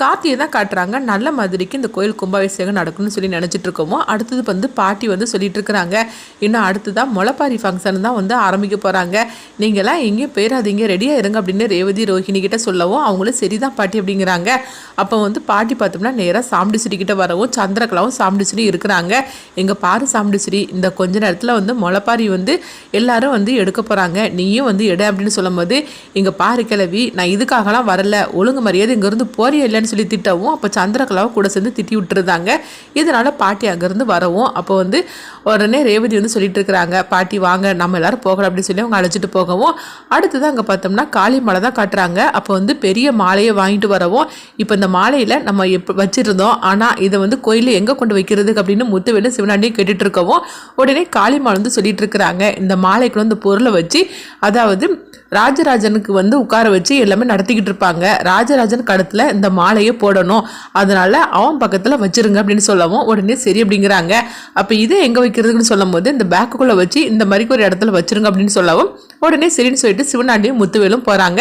கார்த்தியை தான் காட்டுறாங்க. நல்ல மாதிரிக்கு இந்த கோயில் கும்பாபிஷேகம் நடக்கணும்னு சொல்லி நினச்சிட்டு இருக்கோமோ அடுத்தது வந்து பாட்டி வந்து சொல்லிட்டு இருக்கிறாங்க. இன்னும் அடுத்ததான் முளைப்பாரி ஃபங்க்ஷன் தான் வந்து ஆரம்பிக்க போகிறாங்க நீங்களாம் எங்கேயும் போயிடாதீங்க ரெடியாக இருங்க அப்படின்னு ரேவதி ரோஹிணி கிட்ட சொல்லவும் அவங்களும் சரிதான் பாட்டி அப்படிங்கிறாங்க. அப்போ வந்து பாட்டி பார்த்தோம்னா நேராக சாமுண்டிஸ்வரி கிட்ட வரவும் சந்திரகலாவும் சாமுண்டிஸ்வரி இருக்கிறாங்க. எங்கள் பாரு சாமுண்டிஸ்வரி இந்த கொஞ்ச நேரத்தில் வந்து முளைப்பாரி வந்து எல்லாரும் வந்து எடுக்க போகிறாங்க நீயும் வந்து எடு அப்படின்னு சொல்லும்போது இங்கே பாரு கிளவி நான் இதுக்காகலாம் வரல ஒழுங்கு மரியாதை இங்கேருந்து போறியா இல்லைன்னு சொல்லி திட்டவும் அப்போ சந்திரகலாவை கூட சேர்ந்து திட்டி விட்டுருந்தாங்க. இதனால் பாட்டி அங்கேருந்து வரவும் அப்போ வந்து உடனே ரேவதி வந்து சொல்லிட்டு இருக்கிறாங்க பாட்டி வாங்க நம்ம எல்லாரும் போகலாம் அப்படின்னு சொல்லி அவங்க அழைச்சிட்டு போகவும் அடுத்தது அங்கே பார்த்தோம்னா காளி மாலை தான் காட்டுறாங்க. அப்போ வந்து பெரிய மாலையை வாங்கிட்டு வரவும் இப்போ இந்த மாலையில் நம்ம எப்போ வச்சிருந்தோம் ஆனால் இதை வந்து கோயிலில் எங்கே கொண்டு வைக்கிறதுக்கு அப்படின்னு முத்துவேலு சிவனாண்டியும் கேட்டுட்டு இருக்கவும் உடனே காளிமாலை வந்து சொல்லிட்டு இருக்கிறாங்க. இந்த மாலைக்குள்ள இந்த பொருளை வச்சு அதாவது ராஜராஜனுக்கு வந்து உட்கார வச்சு எல்லாமே நடத்திக்கிட்டு இருப்பாங்க. ராஜராஜன் கடத்தில் இந்த மாலை மாலையை போடணும். அதனால அவன் பக்கத்தில் வச்சிருங்க அப்படின்னு சொல்லவும் உடனே சரி அப்படிங்கிறாங்க. அப்போ இதை எங்கே வைக்கிறதுன்னு சொல்லும் போது இந்த பேக்குக்குள்ளே வச்சு இந்த மாதிரி ஒரு இடத்துல வச்சிருங்க அப்படின்னு சொல்லவும் உடனே சரின்னு சொல்லிட்டு சிவனாண்டியும் முத்துவேலும் போகிறாங்க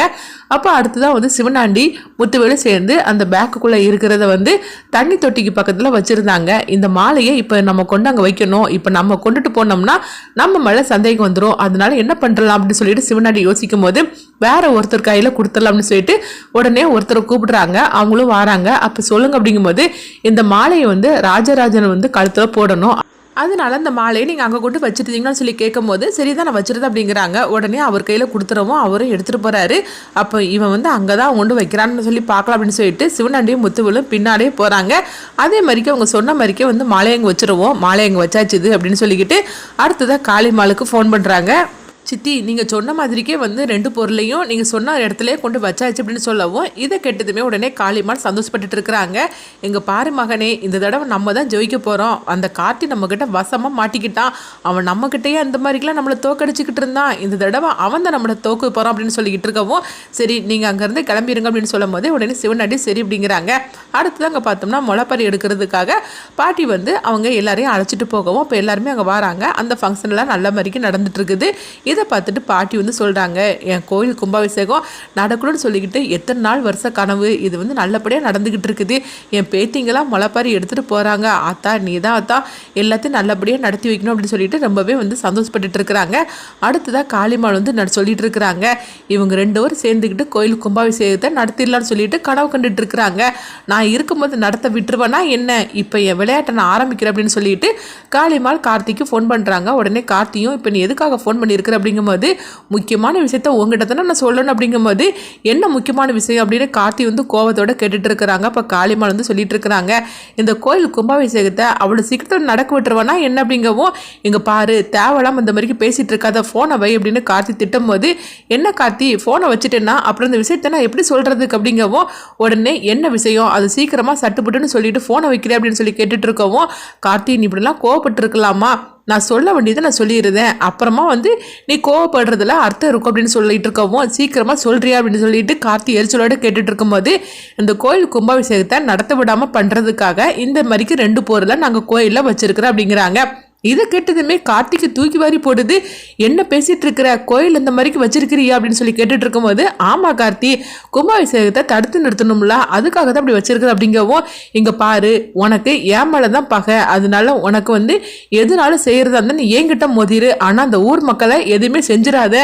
அப்போ அடுத்ததான் வந்து சிவனாண்டி முத்துவேலும் சேர்ந்து அந்த பேக்குக்குள்ளே இருக்கிறத வந்து தண்ணி தொட்டிக்கு பக்கத்தில் வச்சுருந்தாங்க. இந்த மாலையை இப்போ நம்ம கொண்டு அங்கே வைக்கணும். இப்போ நம்ம கொண்டுட்டு போனோம்னா நம்ம மேலே சந்தேகம் வந்துடும் அதனால என்ன பண்ணுறலாம் அப்படின்னு சொல்லிட்டு சிவனாண்டி யோசிக்கும் போது வேற ஒருத்தர் கையில் கொடுத்துடலாம்னு சொல்லிட்டு உடனே ஒருத்தரை கூப்பிடுறாங்க. அவங்களும் வராங்க. அப்போ சொல்லுங்க அப்படிங்கும்போது இந்த மாலையை வந்து ராஜராஜன் வந்து கழுத்தில் போடணும். அதனால அந்த மாலையை நீங்கள் அங்கே கொண்டு வச்சுருந்தீங்கன்னு சொல்லி கேட்கும்போது சரி தான் நான் வச்சிருந்தேன் அப்படிங்கிறாங்க. உடனே அவர் கையில் கொடுத்துறவும் அவரும் எடுத்துகிட்டு போகிறாரு அப்போ இவன் வந்து அங்கே தான் கொண்டு வைக்கிறான்னு சொல்லி பார்க்கலாம் அப்படின்னு சொல்லிட்டு சிவனாண்டியும் முத்துவலும் பின்னாடியே போகிறாங்க அதே மாதிரிக்கு அவங்க சொன்ன மாதிரிக்கே வந்து மாலை அங்கே வச்சுருவோம் மாலை அங்கே வச்சாச்சுது அப்படின்னு சொல்லிக்கிட்டு அடுத்ததாக காளிமாலுக்கு ஃபோன் பண்ணுறாங்க சித்தி நீங்கள் சொன்ன மாதிரிக்கே வந்து ரெண்டு பொருளையும் நீங்கள் சொன்ன இடத்துலயே கொண்டு வச்சாச்சு அப்படின்னு சொல்லவும் இதை கெட்டதுமே உடனே காளிமான் சந்தோஷப்பட்டுட்டு இருக்கிறாங்க. எங்கள் பாரு மகனே இந்த தடவை நம்ம தான் ஜெயிக்க போகிறோம் அந்த கார்த்தி நம்மக்கிட்ட வசமாக மாட்டிக்கிட்டான். அவன் நம்மக்கிட்டேயே அந்த மாதிரிக்கெலாம் நம்மளை தோக்கடிச்சிக்கிட்டு இருந்தான். இந்த தடவை அவன் தான் நம்மளை தோக்க போகிறான் அப்படின்னு சொல்லிக்கிட்டு இருக்கவும் சரி நீங்கள் அங்கேருந்து கிளம்பிடுங்க அப்படின்னு சொல்லும் போதே உடனே சிவனாடி சரி அப்படிங்கிறாங்க. அடுத்தது அங்கே பார்த்தோம்னா முளைப்பறி எடுக்கிறதுக்காக பாட்டி வந்து அவங்க எல்லாரையும் அழைச்சிட்டு போகவும் இப்போ எல்லாருமே அங்கே வராங்க. அந்த ஃபங்க்ஷன்லாம் நல்ல மாதிரிக்கு நடந்துட்டு இருக்குது. இதை பார்த்துட்டு பாட்டி வந்து சொல்கிறாங்க என் கோயில் கும்பாபிஷேகம் நடக்கணும்னு சொல்லிக்கிட்டு எத்தனை நாள் வருஷ கனவு? இது வந்து நல்லபடியாக நடந்துக்கிட்டு இருக்குது. என் பேத்திங்கெல்லாம் முளைப்பாரி எடுத்துகிட்டு போகிறாங்க ஆத்தா நீ தான் ஆத்தா. எல்லாத்தையும் நல்லபடியாக நடத்தி வைக்கணும் அப்படின்னு சொல்லிட்டு ரொம்பவே வந்து சந்தோஷப்பட்டுட்டு இருக்கிறாங்க. அடுத்ததாக காளிமாள் வந்து நட சொல்லிட்டு இருக்கிறாங்க. இவங்க ரெண்டு பேரும் சேர்ந்துக்கிட்டு கோயில் கும்பாபிஷேகத்தை நடத்திடலாம்னு சொல்லிட்டு கனவு கண்டுட்டு இருக்கிறாங்க. நான் இருக்கும்போது நடத்த விட்டுருவேன்னா என்ன? இப்போ என் விளையாட்டை நான் ஆரம்பிக்கிறேன் அப்படின்னு சொல்லிட்டு காளிமாள் கார்த்திக்கு ஃபோன் பண்ணுறாங்க உடனே கார்த்தியும் இப்போ நீ எதுக்காக ஃபோன் பண்ணியிருக்கிற? அப்படிங்கும்போது முக்கியமான விஷயத்த உங்ககிட்ட தானே நான் சொல்லணும் அப்படிங்கும்போது என்ன முக்கியமான விஷயம் அப்படின்னு கார்த்தி வந்து கோவத்தோட கேட்டுட்டு இருக்கிறாங்க அப்போ காளிமாள் வந்து சொல்லிட்டு இருக்கிறாங்க இந்த கோயில் கும்பாபிஷேகத்தை அவ்வளோ சீக்கிரத்தில் நடக்க விட்டுருவானா என்ன அப்படிங்கவும் இங்கே பாரு தேவலாம் இந்த மாதிரி பேசிகிட்டு இருக்காத ஃபோனை வை அப்படின்னு கார்த்தி திட்டும் போது என்ன கார்த்தி ஃபோனை வச்சுட்டேன்னா அப்புறம் இந்த விஷயத்த நான் எப்படி சொல்கிறதுக்கு அப்படிங்கவும் உடனே என்ன விஷயம் அது சீக்கிரமாக சட்டுப்பட்டுன்னு சொல்லிட்டு ஃபோனை வைக்கிறேன் அப்படின்னு சொல்லி கேட்டுட்டு இருக்கவும் கார்த்தி நீ இப்படிலாம் கோவப்பட்டு இருக்கலாமா நான் சொல்ல வேண்டியதை நான் சொல்லிடுறேன் அப்புறமா வந்து நீ கோவப்படுறதுல அர்த்தம் இருக்கும் அப்படின்னு சொல்லிட்டு இருக்கவும் சீக்கிரமாக சொல்கிறியா அப்படின்னு சொல்லிட்டு கார்த்தி எரிச்சலோடு கேட்டுட்டு இருக்கும்போது இந்த கோயில் கும்பாபிஷேகத்தை நடத்த விடாமல் பண்ணுறதுக்காக இந்த மாதிரிக்கு ரெண்டு பொருளை நாங்கள் கோயிலில் வச்சுருக்கிறோம் அப்படிங்கிறாங்க. இதை கேட்டதுமே கார்த்திக்கு தூக்கி வாரி போடுது. என்ன பேசிட்டு இருக்கிற? கோயில் இந்த மாதிரிக்கு வச்சிருக்கிறியா? அப்படின்னு சொல்லி கேட்டுட்டு இருக்கும்போது ஆமா கார்த்தி கும்பாபிஷேகத்தை தடுத்து நிறுத்தணும்ல. அதுக்காக தான் அப்படி வச்சிருக்குது அப்படிங்கவும் இங்க பாரு உனக்கு ஏன் மேலே தான் பகை. அதனால உனக்கு வந்து எதுனாலும் செய்யறதா இருந்தா நீ என்கிட்ட மோதிரு. ஆனா அந்த ஊர் மக்களை எதுவுமே செஞ்சிடாத.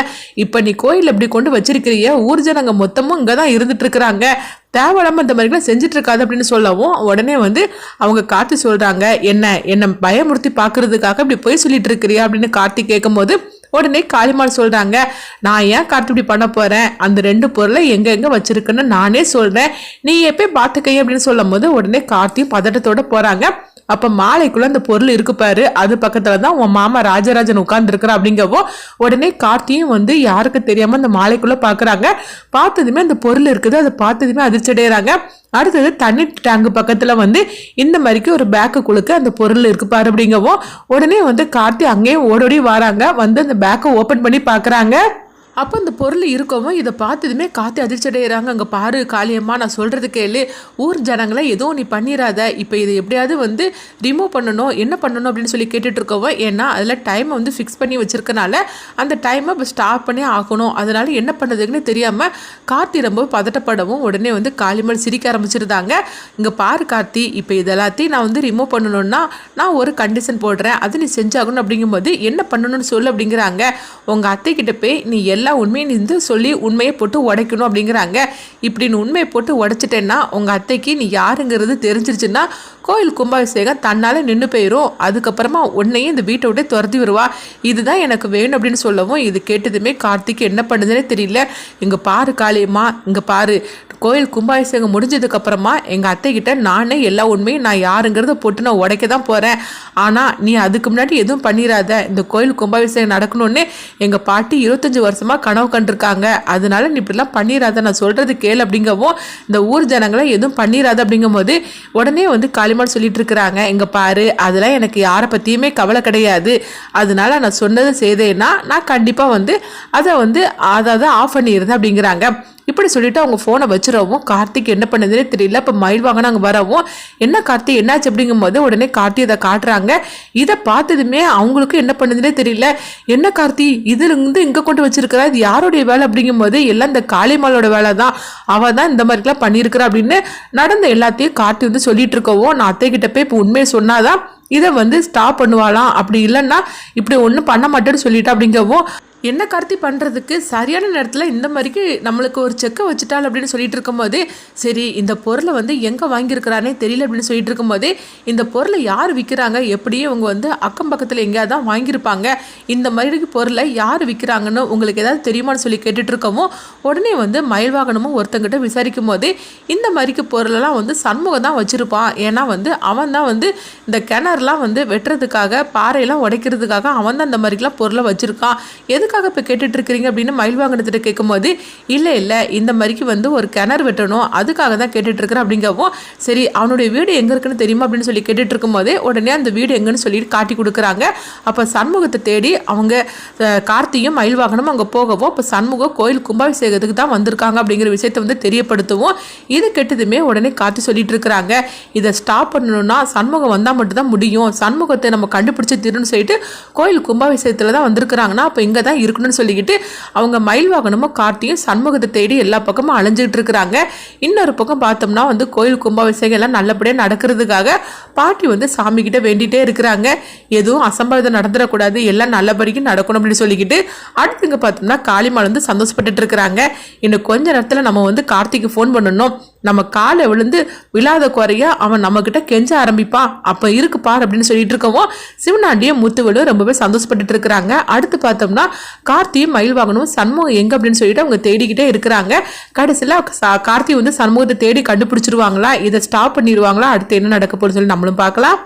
இப்ப நீ கோயில் அப்படி கொண்டு வச்சிருக்கிறிய? ஊர் ஜனங்க மொத்தமும் இங்கே தான் இருந்துட்டு இருக்கிறாங்க. தேவையில்லாமல் இந்த மாதிரிலாம் செஞ்சுட்டு இருக்காது அப்படின்னு சொல்லவும் உடனே வந்து அவங்க கார்த்தி சொல்கிறாங்க என்ன என்னை பயமுறுத்தி பார்க்கறதுக்காக இப்படி போய் சொல்லிட்டு இருக்கிறியா அப்படின்னு கார்த்தி கேட்கும்போது உடனே காளிமாள் சொல்கிறாங்க நான் ஏன் கார்த்தி இப்படி பண்ண போகிறேன் அந்த ரெண்டு பொருளை எங்கெங்கே வச்சுருக்குன்னு நானே சொல்கிறேன் நீ எப்போ பார்த்துக்கையே அப்படின்னு சொல்லும் போது உடனே கார்த்தியும் பதட்டத்தோட போகிறாங்க அப்போ மாலைக்குள்ள அந்த பொருள் இருக்கு பாரு அது பக்கத்துல தான் உன் மாமா ராஜராஜன் உட்கார்ந்துருக்குற அப்படிங்கவோ உடனே கார்த்தியும் வந்து யாருக்கு தெரியாம அந்த மாலைக்குள்ள பாக்குறாங்க. பார்த்ததுமே அந்த பொருள் இருக்குது அதை பார்த்ததுமே அதிர்ச்சடைகிறாங்க அடுத்தது தண்ணி டேங்கு பக்கத்துல வந்து இந்த மாதிரிக்கு ஒரு பேக்கு குழுக்க அந்த பொருள் இருக்கு பாரு அப்படிங்கவும் உடனே வந்து கார்த்தி அங்கேயும் ஓடோடி வராங்க. வந்து அந்த பேக்கை ஓப்பன் பண்ணி பார்க்குறாங்க அப்போ அந்த பொருள் இருக்கவும் இதை பார்த்ததுமே காற்று அதிர்ச்சி அடைகிறாங்க அங்கே பாரு காளியம்மா நான் சொல்கிறது கேளு. ஊர் ஜனங்களை எதுவும் நீ பண்ணிடாத இப்போ இதை எப்படியாவது வந்து ரிமூவ் பண்ணணும் என்ன பண்ணணும் அப்படின்னு சொல்லி கேட்டுட்டு ஏன்னா அதில் டைமை வந்து ஃபிக்ஸ் பண்ணி வச்சுருக்கனால அந்த டைமை இப்போ ஸ்டாப் பண்ணி ஆகணும். அதனால என்ன பண்ணுறதுன்னு தெரியாமல் கார்த்தி ரொம்ப பதட்டப்படவும் உடனே வந்து காளிமல் சிரிக்க ஆரம்பிச்சிருந்தாங்க. இங்கே பாரு கார்த்தி இப்போ இதெல்லாத்தையும் நான் வந்து ரிமூவ் பண்ணணும்னா நான் ஒரு கண்டிஷன் போடுறேன். அது நீ செஞ்சாகணும் அப்படிங்கும்போது என்ன பண்ணணும்னு சொல்லு அப்படிங்கிறாங்க. உங்கள் அத்தை கிட்ட போய் நீ எல்லா உண்மையும் இருந்து சொல்லி உண்மையை போட்டு உடைக்கணும் அப்படிங்கிறாங்க. இப்படி நீ உண்மையை போட்டு உடைச்சிட்டேன்னா உங்கள் அத்தைக்கு நீ யாருங்கிறது தெரிஞ்சிருச்சுன்னா கோயில் கும்பாபிஷேகம் தன்னால் நின்று போயிடும் அதுக்கப்புறமா உன்னையும் இந்த வீட்டை விட்டு துரத்தி வருவா இதுதான் எனக்கு வேணும் அப்படின்னு சொல்லவும் இது கேட்டதுமே கார்த்திக் என்ன பண்ணுதுன்னே தெரியல. இங்கே பாரு காளியம்மா இங்கே பாரு. கோயில் கும்பாபிஷேகம் முடிஞ்சதுக்கப்புறமா எங்கள் அத்தை கிட்ட நானே எல்லா உண்மையும் நான் யாருங்கிறத போட்டு நான் உடைக்க தான் போகிறேன் ஆனால் நீ அதுக்கு முன்னாடி எதுவும் பண்ணிடாத இந்த கோயில் கும்பாபிஷேகம் நடக்கணும்னு எங்கள் பாட்டி இருபத்தஞ்சி வருஷமாக கனவு கண்டிருக்காங்க. அதனால நீ இப்படிலாம் பண்ணிடாத நான் சொல்கிறது கேள் அப்படிங்கவும் இந்த ஊர் ஜனங்களை எதுவும் பண்ணிடாத அப்படிங்கும்போது உடனே வந்து காளி பெருமாள் சொல்லிட்டு இருக்கிறாங்க எங்கள் பாரு அதெல்லாம் எனக்கு யாரை பற்றியுமே கவலை கிடையாது. அதனால நான் சொன்னதை செய்தேன்னா நான் கண்டிப்பாக வந்து அதை வந்து அதை ஆஃப் பண்ணிடுறேன் அப்படிங்கிறாங்க. இப்படி சொல்லிட்டு அவங்க ஃபோனை வச்சிடவும். கார்த்திக் என்ன பண்ணுதுன்னே தெரியல. இப்போ மயில் வாங்க அங்கே வரவும். என்ன கார்த்திக் என்னாச்சு அப்படிங்கும் போது உடனே கார்த்தி அதை காட்டுறாங்க. இதை பார்த்ததுமே அவங்களுக்கும் என்ன பண்ணுதுன்னே தெரியல. என்ன கார்த்தி இதுலேருந்து இங்கே கொண்டு வச்சிருக்கிறா? இது யாருடைய வேலை அப்படிங்கும் போது எல்லாம் இந்த காளிமாலோட வேலை தான் அவள் தான் இந்த மாதிரிலாம் பண்ணியிருக்கிறா அப்படின்னு நடந்த எல்லாத்தையும் கார்த்தி வந்து சொல்லிட்டு இருக்கவும். நான் அத்தை கிட்ட போய் இப்போ உண்மையை சொன்னாதான் இதை வந்து ஸ்டாப் பண்ணுவாளாம். அப்படி இல்லைன்னா இப்படி ஒன்றும் பண்ண மாட்டேன்னு சொல்லிட்டா அப்படிங்கவும் என்ன கார்த்தி பண்ணுறதுக்கு சரியான நேரத்தில் இந்த மாதிரிக்கு நம்மளுக்கு ஒரு செக்கை வச்சுட்டால் அப்படின்னு சொல்லிட்டு இருக்கும்போது சரி இந்த பொருளை வந்து எங்கே வாங்கியிருக்கிறானே தெரியல அப்படின்னு சொல்லிட்டு இருக்கும்போது இந்த பொருளை யார் விற்கிறாங்க எப்படியே அவங்க வந்து அக்கம் பக்கத்தில் எங்கேயாவது தான் வாங்கியிருப்பாங்க. இந்த மாதிரி பொருளை யார் விற்கிறாங்கன்னு உங்களுக்கு ஏதாவது தெரியுமான்னு சொல்லி கேட்டுட்டு இருக்கவும் உடனே வந்து மயில் வாகனமும் ஒருத்தங்கிட்ட விசாரிக்கும் போது இந்த மாதிரிக்கு பொருளெல்லாம் வந்து சண்முகம் தான் வச்சுருப்பான். ஏன்னா வந்து அவன் தான் வந்து இந்த கிணறுலாம் வந்து வெட்டுறதுக்காக பாறையெல்லாம் உடைக்கிறதுக்காக அவன் தான் இந்த மாதிரிக்கெலாம் பொருளை வச்சுருக்கான். எது எதுக்காக இப்போ கேட்டுட்டு இருக்கிறீங்க அப்படின்னு மயில் வாங்கினத்துட்டு கேட்கும்போது இல்லை இல்லை இந்த மாதிரிக்கு வந்து ஒரு கிணறு வெட்டணும் அதுக்காக தான் கேட்டுட்ருக்கிறேன் அப்படிங்கவும் சரி அவனுடைய வீடு எங்கே இருக்குன்னு தெரியுமா? அப்படின்னு சொல்லி கேட்டுட்டு இருக்கும்போது உடனே அந்த வீடு எங்கன்னு சொல்லிட்டு காட்டி கொடுக்குறாங்க. அப்போ சண்முகத்தை தேடி அவங்க கார்த்தியும் மயில் வாகனமும் அங்கே போகவும் இப்போ சண்முகம் கோயில் கும்பாபிஷேகத்துக்கு தான் வந்திருக்காங்க அப்படிங்கிற விஷயத்தை வந்து தெரியப்படுத்துவோம் இது கெட்டதுமே உடனே காட்டி சொல்லிட்டு இருக்கிறாங்க இதை ஸ்டாப் பண்ணணும்னா சண்முகம் வந்தால் மட்டும்தான் முடியும். சண்முகத்தை நம்ம கண்டுபிடிச்சி திருன்னு சொல்லிட்டு கோயில் கும்பாபிஷேகத்தில் தான் வந்திருக்கிறாங்கன்னா அப்போ இங்கே தான் இருக்கணும்னு சொல்லிக்கிட்டு அவங்க மயில் வாகனமும் கார்த்தியும் சண்முகத்தை தேடி எல்லா பக்கமும் அலைஞ்சிக்கிட்டு இருக்கிறாங்க. இன்னொரு பக்கம் பார்த்தோம்னா வந்து கோயில் கும்பாபிஷேகம் எல்லாம் நல்லபடியாக நடக்கிறதுக்காக பாட்டி வந்து சாமி கிட்ட வேண்டிகிட்டே இருக்கிறாங்க. எதுவும் அசம்பாவிதம் நடந்துடக்கூடாது. எல்லாம் நல்லபடிக்கும் நடக்கணும் அப்படின்னு சொல்லிக்கிட்டு அடுத்துங்க பார்த்தோம்னா காளிமால் வந்து சந்தோஷப்பட்டுட்டு இருக்கிறாங்க. இன்னும் கொஞ்ச நேரத்தில் நம்ம வந்து கார்த்திக்கு ஃபோன் பண்ணணும். நம்ம காலை விழுந்து விழாத குறைய அவன் நம்மக்கிட்ட கெஞ்ச ஆரம்பிப்பான். அப்போ இருக்கு பார் அப்படின்னு சொல்லிட்டு இருக்கவும் சிவனாண்டியும் முத்துவலும் ரொம்பவே சந்தோஷப்பட்டுட்டு இருக்கிறாங்க. அடுத்து பார்த்தோம்னா கார்த்தியும் மயில் வாங்கணும் சண்முகம் எங்கே அப்படின்னு சொல்லிட்டு அவங்க தேடிக்கிட்டே இருக்கிறாங்க. கடைசியில் கார்த்தி வந்து சண்முகத்தை தேடி கண்டுபிடிச்சிருவாங்களா? இதை ஸ்டாப் பண்ணிடுவாங்களா? அடுத்து என்ன நடக்க போகுதுன்னு சொல்லி நம்மளும் பார்க்கலாம்.